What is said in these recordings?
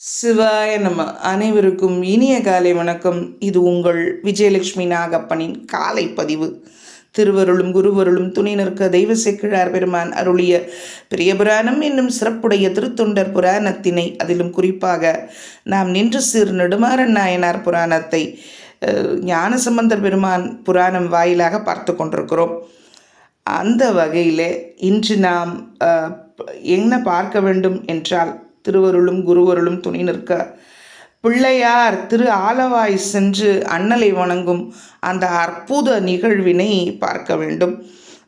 சிவாய நம்ம அனைவருக்கும் இனிய காலை வணக்கம். இது உங்கள் விஜயலட்சுமி நாகப்பனின் காலை பதிவு. திருவருளும் குருவருளும் துணை நிற்க தெய்வ செக்கிழார் பெருமான் அருளிய பிரியபுராணம் என்னும் சிறப்புடைய திருத்தொண்டர் புராணத்தினை அதிலும் குறிப்பாக நாம் நின்று சிறு நெடுமாறன் நாயனார் புராணத்தை ஞானசம்பந்தர் பெருமான் புராணம் வாயிலாக பார்த்து கொண்டிருக்கிறோம். அந்த வகையில் இன்று நாம் என்ன பார்க்க வேண்டும் என்றால் திருவருளும் குருவருளும் துணை நிற்க. பிள்ளையார் திரு ஆலவாய் சென்று அண்ணலை வணங்கும் அந்த அற்புத நிகழ்வினை பார்க்க வேண்டும்.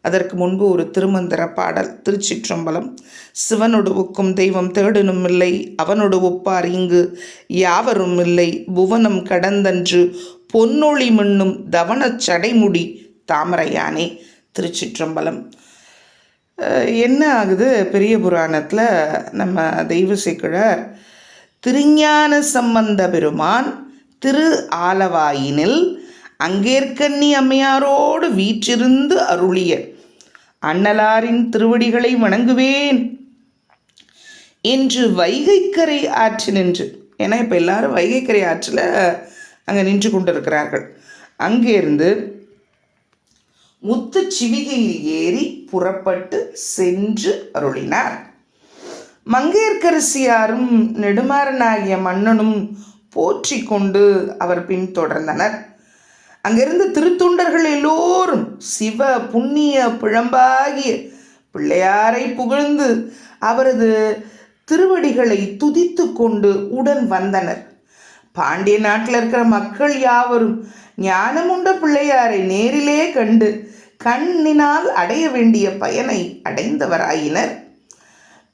அதற்கு முன்பு ஒரு திருமந்திர பாடல் திருச்சிற்றம்பலம். சிவனொடுவுக்கும் தெய்வம் தேடனும் இல்லை அவனொடு ஒப்பார் இங்கு யாவரும் இல்லை. புவனம் கடந்தன்று பொன்னொழி மின்னும் தவனச் சடைமுடி தாமரையானே. திருச்சிற்றம்பலம். என்ன ஆகுது? பெரிய புராணத்தில் நம்ம தெய்வ சேக்கிழார் திருஞான சம்பந்த பெருமான் திரு ஆலவாயினில் அங்கேற்கண்ணி அம்மையாரோடு வீற்றிருந்து அருளிய அண்ணலாரின் திருவடிகளை வணங்குவேன் என்று வைகைக்கரை ஆற்று நின்று ஏன்னா இப்போ எல்லாரும் வைகைக்கரை ஆற்றில் அங்கே நின்று கொண்டிருக்கிறார்கள். அங்கேருந்து முத்து சிவிகையில் ஏறி புறப்பட்டு சென்று அருளினார். மங்கையர்க்கரசியாரும் நெடுமாறனாகிய மன்னனும் போற்றி கொண்டு அவர் பின்தொடர்ந்தனர் அங்கிருந்து திருத்தொண்டர்கள் எல்லோரும் சிவ புண்ணிய பிழம்பாகிய பிள்ளையாரை புகழ்ந்து அவரது திருவடிகளை துதித்து கொண்டு உடன் வந்தனர். பாண்டிய நாட்டில் இருக்கிற மக்கள் யாவரும் ஞானமுண்ட பிள்ளையாரை நேரிலே கண்டு கண்ணினால் அடைய வேண்டிய பயனை அடைந்தவராயினர்.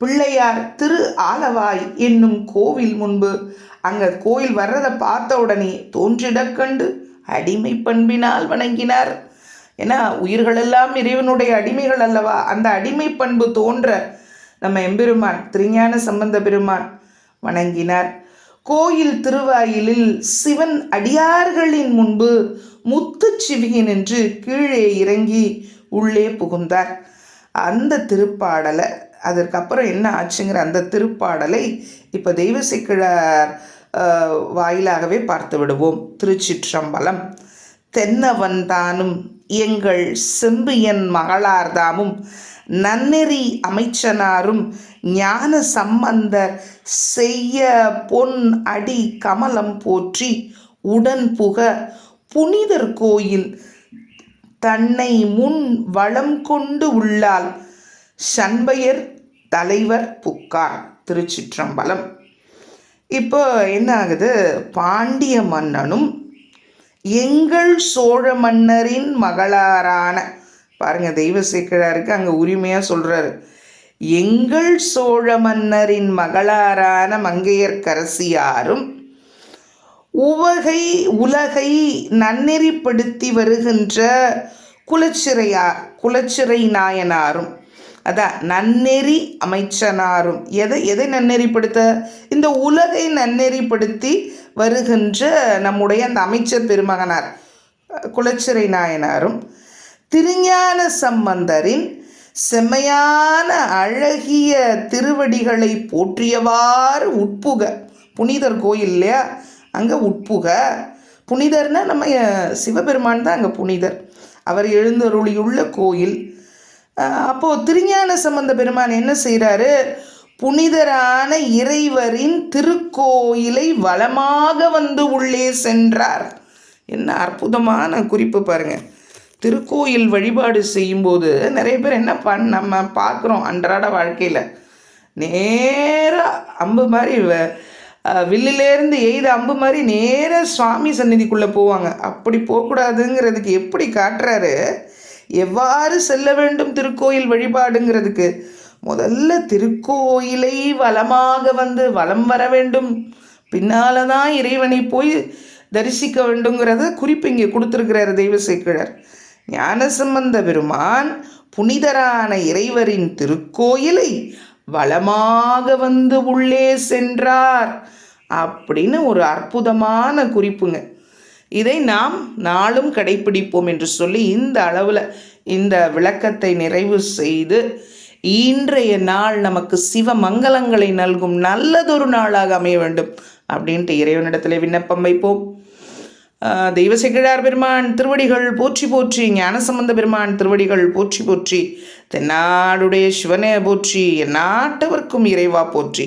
பிள்ளையார் திரு ஆலவாய் என்னும் கோவில் முன்பு அங்க கோயில் வர்றதை பார்த்த உடனே தோன்றிடக் கண்டு அடிமை பண்பினால் வணங்கினார். ஏன்னா உயிர்களெல்லாம் இறைவனுடைய அடிமைகள் அல்லவா? அந்த அடிமை பண்பு தோன்ற நம்ம எம்பெருமான் திருஞான சம்பந்த பெருமான் வணங்கினார். கோயில் திருவாயிலில் சிவன் அடியார்களின் முன்பு முத்து சிவிகி நின்று கீழே இறங்கி உள்ளே புகுந்தார். அந்த திருப்பாடலை அதற்கப்புறம் என்ன ஆச்சுங்கிற அந்த திருப்பாடலை இப்போ தெய்வ சிக்கிழார் வாயிலாகவே பார்த்து விடுவோம். திருச்சிற்றம்பலம். தென்னவன் தானும் எங்கள் செம்பியன் மகளார்தாமும் நன்னெறி அமைச்சனாரும் ஞான சம்பந்தர் செய்ய பொன் அடி கமலம் போற்றி உடன் புக புனிதர் கோயில் தன்னை முன் வளம் கொண்டு உள்ளால் சண்பையர் தலைவர் புக்கார் திருச்சிற்றம்பலம். இப்போ என்ன ஆகுது? பாண்டிய மன்னனும் எங்கள் சோழ மன்னரின் மகளாரான பாருங்க தெய்வ சேக்கிழாருக்கு அங்கே உரிமையாக சொல்கிறாரு எங்கள் சோழ மன்னரின் மகளாரான மங்கையர்க்கரசியாரும் உவகை உலகை நன்னெறிப்படுத்தி வருகின்ற குலச்சிறையா குலச்சிறை நாயனாரும் அதான் நன்னெறி அமைச்சனாரும் எதை எதை நன்னெறிப்படுத்த? இந்த உலகை நன்னெறிப்படுத்தி வருகின்ற நம்முடைய அந்த அமைச்சர் பெருமகனார் குலச்சிறை நாயனாரும் திருஞான சம்பந்தரின் செம்மையான அழகிய திருவடிகளை போற்றியவாறு உட்புக. புனிதர் கோயில் இல்லையா? அங்கே உட்புக. புனிதர்னா நம்ம சிவபெருமான் தான் அங்கே புனிதர். அவர் எழுந்தருளியுள்ள கோயில். அப்போது திருஞான சம்பந்த பெருமான் என்ன செய்கிறாரு புனிதரான இறைவரின் திருக்கோயிலை வளமாக வந்து உள்ளே சென்றார். என்ன அற்புதமான குறிப்பு பாருங்கள் திருக்கோயில் வழிபாடு செய்யும்போது நிறைய பேர் என்ன பண் நம்ம பார்க்குறோம் அன்றாட வாழ்க்கையில். நேராக அம்பு மாதிரி வ- வில்லிலேருந்து எய்த அம்பு மாதிரி நேராக சுவாமி சந்நிதிக்குள்ளே போவாங்க. அப்படி போகக்கூடாதுங்கிறதுக்கு எப்படி காட்டுறாரு? எவ்வாறு செல்ல வேண்டும் திருக்கோயில் வழிபாடுங்கிறதுக்கு? முதல்ல திருக்கோயிலை வளமாக வந்து வலம் வர வேண்டும். பின்னால தான் இறைவனை போய் தரிசிக்க வேண்டுங்கிறத குறிப்பு இங்கே கொடுத்துருக்கிறார் தெய்வ சேக்கிழர். ஞானசம்பந்த பெருமான் புனிதரான இறைவரின் திருக்கோயிலை வளமாக வந்து உள்ளே சென்றார் அப்படின்னு ஒரு அற்புதமான குறிப்புங்க. இதை நாம் நாளும் கடைப்பிடிப்போம் என்று சொல்லி இந்த அளவில் இந்த விளக்கத்தை நிறைவு செய்து இன்றைய நாள் நமக்கு சிவ மங்களங்களை நல்கும் நல்லதொரு நாளாக அமைய வேண்டும் அப்படின்ட்டு இறைவனிடத்தில் விண்ணப்பம் வைப்போம். தெய்வ செக்கிழார் பெருமான் திருவடிகள் போற்றி போற்றி ஞானசம்பந்த பெருமான் திருவடிகள் போற்றி போற்றி தென்னாடுடைய சிவனே போற்றி எந்நாட்டவர்க்கும் இறைவா போற்றி.